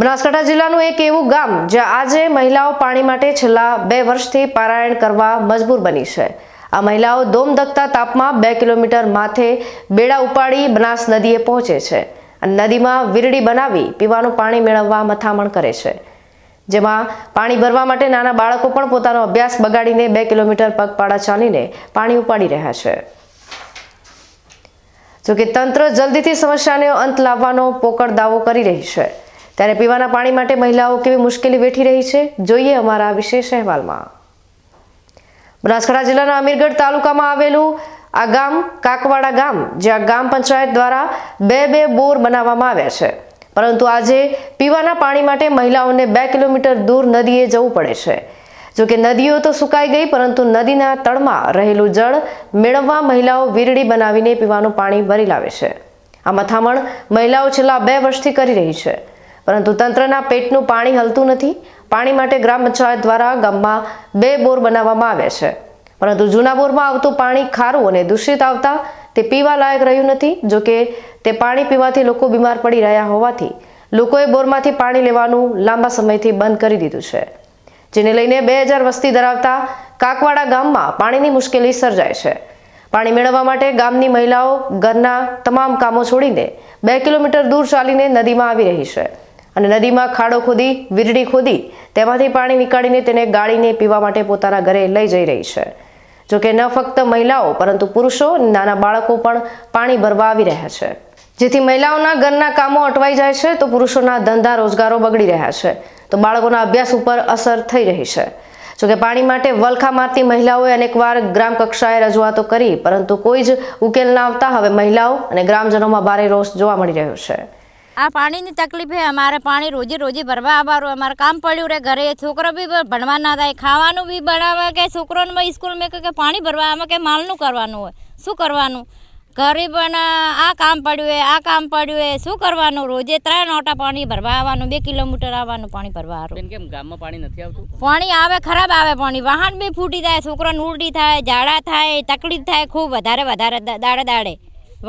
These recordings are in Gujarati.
બનાસકાંઠા જિલ્લાનું એક એવું ગામ જ્યાં આજે મહિલાઓ પાણી માટે છેલ્લા બે વર્ષથી પારાયણ કરવા મજબૂર બની છે. આ મહિલાઓ દોમદકતા તાપમાં બે કિલોમીટર માથે બેડા ઉપાડી બનાસ નદીએ પહોંચે છે અને નદીમાં વીરડી બનાવી પીવાનું પાણી મેળવવા મથામણ કરે છે. જેમાં પાણી ભરવા માટે નાના બાળકો પણ પોતાનો અભ્યાસ બગાડીને બે કિલોમીટર પગપાળા ચાલીને પાણી ઉપાડી રહ્યા છે. જોકે તંત્ર જલ્દીથી સમસ્યાને અંત લાવવાનો પોકળ દાવો કરી રહી છે. ત્યારે પીવાના પાણી માટે મહિલાઓ કેવી મુશ્કેલી વેઠી રહી છે? જોઈએ અમારા વિશેષ અહેવાલમાં. બનાસકાંઠા જિલ્લાના અમીરગઢ તાલુકામાં આવેલું આ ગામ, કાકવાડા ગામ, જ્યાં ગામ પંચાયત દ્વારા બે બે બોર બનાવવામાં આવ્યા છે. પરંતુ આજે પીવાના પાણી માટે મહિલાઓને બે કિલોમીટર દૂર નદીએ જવું પડે છે. જોકે નદીઓ તો સુકાઈ ગઈ, પરંતુ નદીના તળમાં રહેલું જળ મેળવવા મહિલાઓ વીરડી બનાવીને પીવાનું પાણી ભરી લાવે છે. આ મથામણ મહિલાઓ છેલ્લા બે વર્ષથી કરી રહી છે. પરંતુ તંત્રના પેટનું પાણી હલતું નથી. પાણી માટે ગ્રામ પંચાયત દ્વારા ગામમાં બે બોર બનાવવામાં આવ્યા છે. પરંતુ જૂના બોરમાં આવતું પાણી ખારું અને દૂષિત આવતા તે પીવા લાયક રહ્યું નથી જોકે તે પાણી પીવાથી લોકો બીમાર પડી રહ્યા હોવાથી લોકોએ બોરમાંથી પાણી લેવાનું લાંબા સમયથી બંધ કરી દીધું છે. જેને લઈને બે હજાર વસ્તી ધરાવતા કાકવાડા ગામમાં પાણીની મુશ્કેલી સર્જાય છે. પાણી મેળવવા માટે ગામની મહિલાઓ ઘરના તમામ કામો છોડીને બે કિલોમીટર દૂર ચાલીને નદીમાં આવી રહી છે. અને નદીમાં ખાડો ખોદી, વીજળી ખોદી, તેમાંથી પાણી નીકાળીને તેને ગાળીને પીવા માટે પોતાના ઘરે લઈ જઈ રહી છે. જોકે ન ફક્ત મહિલાઓ, પરંતુ પુરુષો નાના બાળકો પણ પાણી ભરવા આવી રહ્યા છે. જેથી મહિલાઓના ઘરના કામો અટવાઈ જાય છે, તો પુરુષોના ધંધા રોજગારો બગડી રહ્યા છે. તો બાળકોના અભ્યાસ ઉપર અસર થઈ રહી છે. જોકે પાણી માટે વલખા મારતી મહિલાઓએ અનેકવાર ગ્રામ કક્ષાએ રજૂઆતો કરી, પરંતુ કોઈ જ ઉકેલ ના આવતા હવે મહિલાઓ અને ગ્રામજનોમાં ભારે રોષ જોવા મળી રહ્યો છે. આ પાણીની તકલીફ છે. અમારે પાણી રોજે રોજે ભરવા આવવાનું. અમારે કામ પડ્યું રહે ઘરે. છોકરો બી ભણવા ના થાય. ખાવાનું બી બનાવે કે છોકરોને સ્કૂલમાં કે કે પાણી ભરવા આમાં કે માલનું કરવાનું હોય. શું કરવાનું? ઘરે પણ આ કામ પડ્યું હોય આ કામ પડ્યું હોય શું કરવાનું? રોજે ત્રણ ઓટા પાણી ભરવા આવવાનું બે કિલોમીટર આવવાનું પાણી ભરવા આવવાનું કેમ ગામમાં પાણી નથી આવતું? પાણી આવે ખરાબ આવે પાણી. વાહન બી ફૂટી જાય છોકરાને ઉલટી થાય ઝાડા થાય તકલીફ થાય ખૂબ વધારે વધારે દાડે દાડે.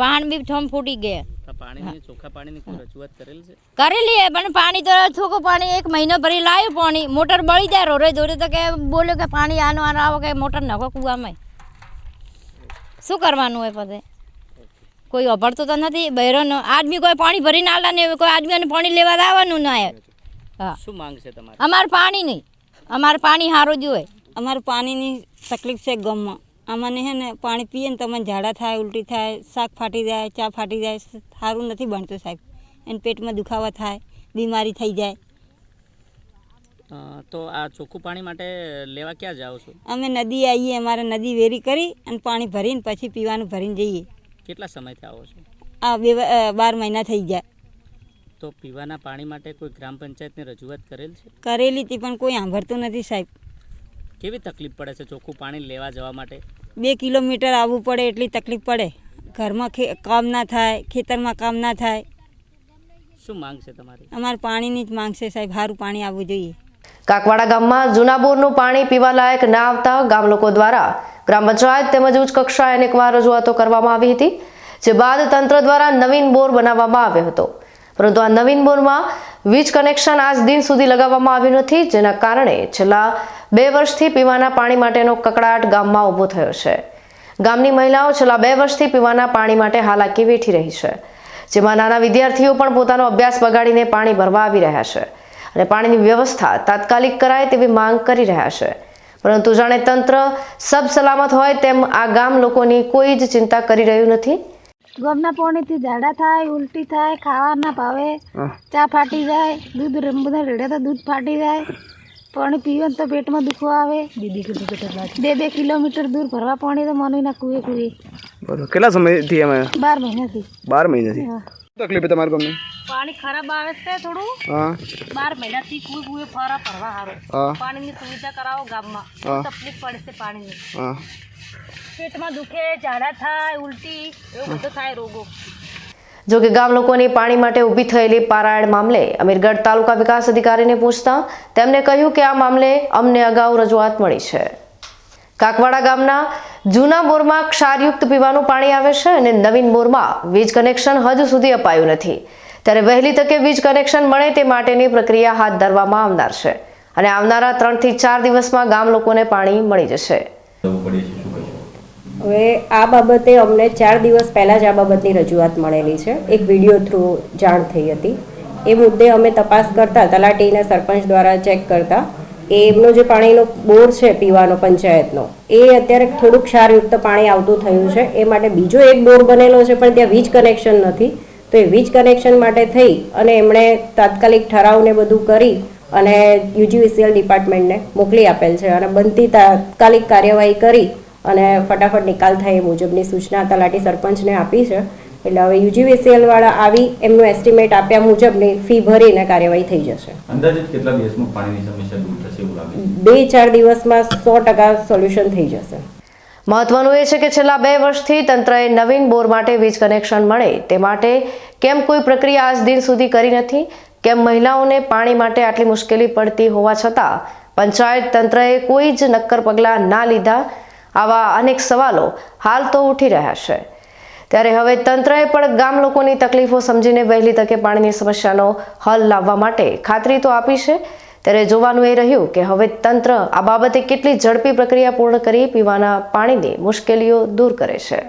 વાહન બી ઠમ ફૂટી ગયા. પાણીની ચોખ્ખા પાણીની કોઈ રજૂઆત કરેલ છે? કરેલી હે પણ પાણી તો છોકું પાણી એક મહિનો ભરી લાવ્યું પાણી. મોટર બળી જાય રોરે દોરે તો કે બોલ્યો કે પાણી આનો આનો આવો કે મોટર નખો કૂવામાં. શું કરવાનું હોય પછી કોઈ અભડતો તો નથી બહેરોનો આદમી કોઈ પાણી ભરીને આલા ને કોઈ આદમીને પાણી લેવા આવવાનું ના આવે હા. શું માંગ છે તમારે? અમારે પાણી નહીં. અમારે પાણી સારું જ હોય. અમારે પાણીની તકલીફ છે ગામમાં. અમને હે ને પાણી પીએ ને તમને ઝાડા થાય ઉલટી થાય શાક ફાટી જાય ચા ફાટી જાય સારું નથી બનતું સાહેબ. એને પેટમાં દુખાવા થાય બીમારી થઈ જાય. તો આ ચોખ્ખું પાણી માટે લેવા ક્યાં જાઓ છો? અમે નદી આવીએ અમારે નદી વેરી કરી અને પાણી ભરીને પછી પીવાનું ભરીને જઈએ. કેટલા સમયથી આવો છો? આ બે બાર મહિના થઈ જાય તો પીવાના પાણી માટે કોઈ ગ્રામ પંચાયતને રજૂઆત કરેલ છે? કરેલી હતી પણ કોઈ સાંભળતું નથી સાહેબ. કેવી તકલીફ પડે છે ચોખ્ખું પાણી લેવા જવા માટે? બે કિલોમીટર આવવું પડે એટલી તકલીફ પડે. ઘરમાં કામ ના થાય ખેતરમાં કામ ના થાય. શું માંગ છે તમારી? અમારે પાણીની જ માંગ છે સાહેબ સારું પાણી આવવું જોઈએ. કાકવાડા ગામમાં જૂના બોરનું પાણી પીવા લાયક ના આવતા ગામ લોકો દ્વારા ગ્રામ પંચાયત તેમજ ઉચ્ચ કક્ષાએ અનેકવાર રજૂઆતો કરવામાં આવી હતી જે બાદ તંત્ર દ્વારા નવીન બોર બનાવવામાં આવ્યો હતો. પરંતુ આ નવીન બોરમાં વીજ કનેક્શન આજ દિન સુધી લગાવવામાં આવ્યું નથી, જેના કારણે છેલ્લા બે વર્ષથી પીવાના પાણી માટેનો કકડાટ ગામમાં ઊભો થયો છે. ગામની મહિલાઓ છેલ્લા બે વર્ષથી પીવાના પાણી માટે હાલાકી વેઠી રહી છે, જેમાં નાના વિદ્યાર્થીઓ પણ પોતાનો અભ્યાસ બગાડીને પાણી ભરવા આવી રહ્યા છે અને પાણીની વ્યવસ્થા તાત્કાલિક કરાય તેવી માંગ કરી રહ્યા છે. પરંતુ જાણે તંત્ર સબ સલામત હોય તેમ આ ગામ લોકોની કોઈ જ ચિંતા કરી રહ્યું નથી? ગમના પાણીથી ઝાડા થાય ઉલટી થાય ખાવા ના ભાવે ચા ફાટી જાય દૂધ બધા રેડે તો દૂધ ફાટી જાય. પાણી પીવે તો પેટમાં દુખો આવે. બે બે કિલોમીટર દૂર ભરવા પાણી તો મને ના કુએ કુએ કેટલા સમયથી અમે બાર મહિનાથી. બાર મહિનાથી? તકલીફ તમારે ગમે પાણી ખરાબ આવે છે થોડું. હા. બાર મહિનાથી કુએ કુએ ફરા ભરવા હારો. હા. પાણીની સુવિધા કરાવો ગામમાં. તકલીફ પડે છે પાણીની. હા. પેટમાં દુખે ઝાડા થાય ઉલટી એવું બધું થાય રોગો. જો કે ગામ લોકોની પાણી માટે ઊભી થયેલી પારાયણ મામલે અમીરગઢ તાલુકા વિકાસ અધિકારીને પૂછતા તેમણે કહ્યું કે આ મામલે અમને અગાઉ રજૂઆત મળી છે. કાકવાડા ગામના જૂના બોરમાં ક્ષારયુક્ત પીવાનું પાણી આવે છે અને નવીન બોરમાં વીજ કનેક્શન હજુ સુધી અપાયું નથી. ત્યારે વહેલી તકે વીજ કનેક્શન મળે તે માટેની પ્રક્રિયા હાથ ધરવામાં આવનાર છે અને આવનારા ત્રણથી ચાર દિવસમાં ગામ લોકોને પાણી મળી જશે. હવે આ બાબતે અમને ચાર દિવસ પહેલાં જ આ બાબતની રજૂઆત મળેલી છે. એક વીડિયો થ્રુ જાણ થઈ હતી. એ મુદ્દે અમે તપાસ કરતા તલાટીને સરપંચ દ્વારા ચેક કરતા એમનો જે પાણીનો બોર છે પીવાનો પંચાયતનો, એ અત્યારે થોડુંક ક્ષારયુક્ત પાણી આવતું થયું છે. એ માટે બીજો એક બોર બનેલો છે, પણ ત્યાં વીજ કનેક્શન નથી. તો એ વીજ કનેક્શન માટે થઈ અને એમણે તાત્કાલિક ઠરાવને બધું કરી અને યુજીવીસીએલ ડિપાર્ટમેન્ટને મોકલી આપેલ છે અને બનતી તાત્કાલિક કાર્યવાહી કરી અને ફટાફટ નિકાલ થાય એ મુજબની સૂચના તલાટી સરપંચને આપી છે. એટલે હવે યુજીવીસીએલ વાળા આવી એમનું એસ્ટિમેટ આપ્યા મુજબની ફી ભરીને કાર્યવાહી થઈ જશે. અંદાજિત કેટલા દિવસમાં પાણીની સમસ્યા દૂર થશે એવું લાગે છે? બે ચાર દિવસમાં સો ટકા સોલ્યુશન થઈ જશે. મહત્વનું એ છે કે છેલ્લા બે વર્ષથી તંત્રએ નવીન બોર માટે વીજ કનેક્શન મળે તે માટે કેમ કોઈ પ્રક્રિયા આજ દિન સુધી કરી નથી? કેમ મહિલાઓને પાણી માટે આટલી મુશ્કેલી પડતી હોવા છતાં પંચાયત તંત્રએ કોઈ જ નક્કર પગલાં ના લીધા? આવા અનેક સવાલો હાલ તો ઉઠી રહ્યા છે. ત્યારે હવે તંત્રએ પણ ગામ લોકોની તકલીફો સમજીને વહેલી તકે પાણીની સમસ્યાનો હલ લાવવા માટે ખાતરી તો આપી છે. ત્યારે જોવાનું એ રહ્યું કે હવે તંત્ર આ બાબતે કેટલી ઝડપી પ્રક્રિયા પૂર્ણ કરી પીવાના પાણીની મુશ્કેલીઓ દૂર કરે છે.